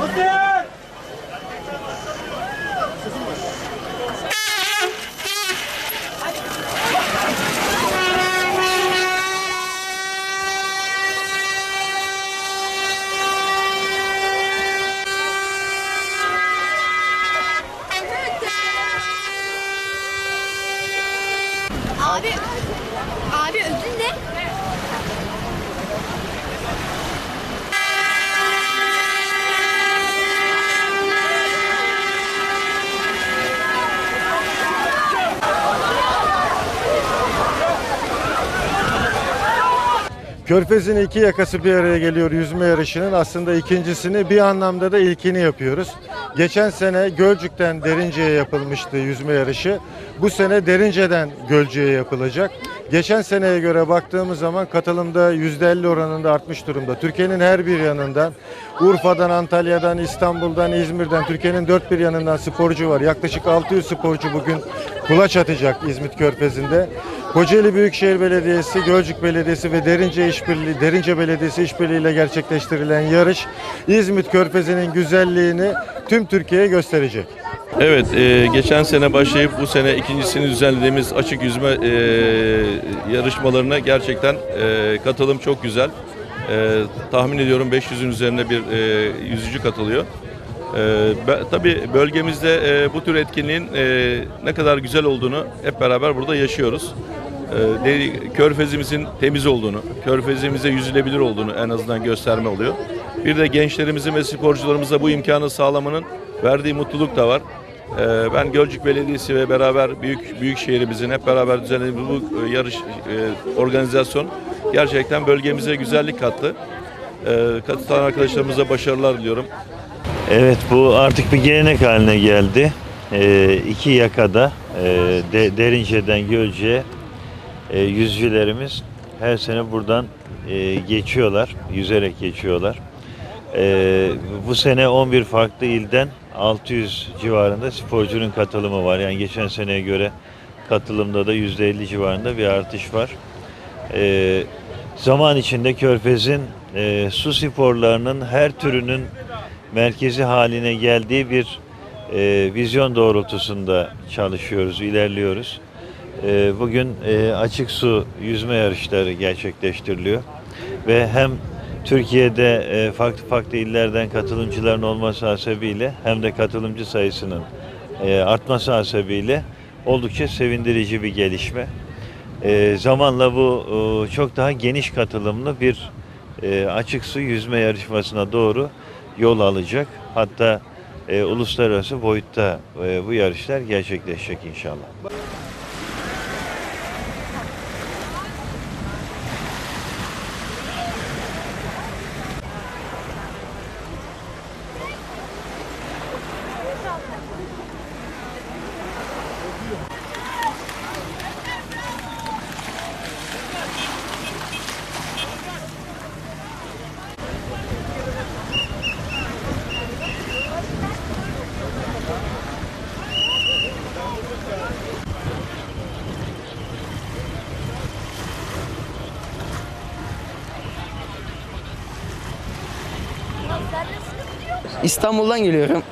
어때요? Körfez'in iki yakası bir araya geliyor yüzme yarışının. Aslında ikincisini bir anlamda da ilkini yapıyoruz. Geçen sene Gölcük'ten Derince'ye yapılmıştı yüzme yarışı. Bu sene Derince'den Gölcük'e yapılacak. Geçen seneye göre baktığımız zaman katılımda %50 oranında artmış durumda. Türkiye'nin her bir yanından, Urfa'dan, Antalya'dan, İstanbul'dan, İzmir'den, Türkiye'nin dört bir yanından sporcu var. Yaklaşık 600 sporcu bugün kulaç atacak İzmit Körfezi'nde. Kocaeli Büyükşehir Belediyesi, Gölcük Belediyesi ve Derince İşbirliği, Derince Belediyesi işbirliğiyle gerçekleştirilen yarış İzmit Körfezi'nin güzelliğini tüm Türkiye'ye gösterecek. Evet, e, geçen sene başlayıp bu sene ikincisini düzenlediğimiz açık yüzme e, yarışmalarına gerçekten e, katılım çok güzel. E, tahmin ediyorum 500'ün üzerinde bir e, yüzücü katılıyor. E, be- tabii bölgemizde e, bu tür etkinliğin e, ne kadar güzel olduğunu hep beraber burada yaşıyoruz. E, körfezimizin temiz olduğunu, körfezimize yüzülebilir olduğunu en azından gösterme oluyor. Bir de gençlerimizin ve sporcularımıza bu imkanı sağlamanın verdiği mutluluk da var. Ee, Ben Gölcük Belediyesi ve beraber büyük büyük şehrimizin hep beraber düzenlediğimiz bu e, yarış e, organizasyon gerçekten bölgemize güzellik kattı. Ee, Katılan arkadaşlarımıza başarılar diliyorum. Evet bu artık bir gelenek haline geldi. Ee, iki yakada e, de, Derince'den Gölce'ye e, yüzücülerimiz her sene buradan e, geçiyorlar, yüzerek geçiyorlar. Ee, bu sene 11 farklı ilden 600 civarında sporcunun katılımı var. Yani geçen seneye göre katılımda da %50 civarında bir artış var. Ee, zaman içinde Körfez'in e, su sporlarının her türünün merkezi haline geldiği bir e, vizyon doğrultusunda çalışıyoruz, ilerliyoruz. E, bugün e, açık su yüzme yarışları gerçekleştiriliyor ve hem Türkiye'de e, farklı farklı illerden katılımcıların olması hasebiyle hem de katılımcı sayısının e, artması hasebiyle oldukça sevindirici bir gelişme. E, zamanla bu e, çok daha geniş katılımlı bir e, açık su yüzme yarışmasına doğru yol alacak. Hatta e, uluslararası boyutta e, bu yarışlar gerçekleşecek inşallah. İstanbul'dan geliyorum.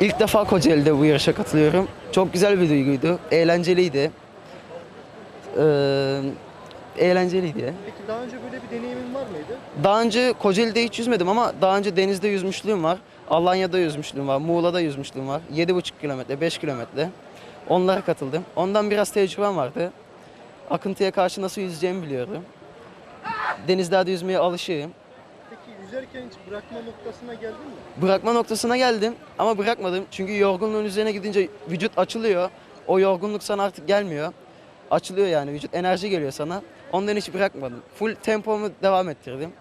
İlk defa Kocaeli'de bu yarışa katılıyorum. Çok güzel bir duyguydu. Eğlenceliydi. Ee, eğlenceliydi. Peki daha önce böyle bir deneyimin var mıydı? Daha önce Kocaeli'de hiç yüzmedim ama daha önce denizde yüzmüşlüğüm var. Alanya'da yüzmüşlüğüm var. Muğla'da yüzmüşlüğüm var. 7,5 kilometre, 5 kilometre. Onlara katıldım. Ondan biraz tecrübem vardı. Akıntıya karşı nasıl yüzeceğimi biliyorum. Denizlerde yüzmeye alışığım. Yüzerken hiç bırakma noktasına geldin mi? Bırakma noktasına geldim ama bırakmadım. Çünkü yorgunluğun üzerine gidince vücut açılıyor. O yorgunluk sana artık gelmiyor. Açılıyor yani vücut enerji geliyor sana. Ondan hiç bırakmadım. Full tempomu devam ettirdim.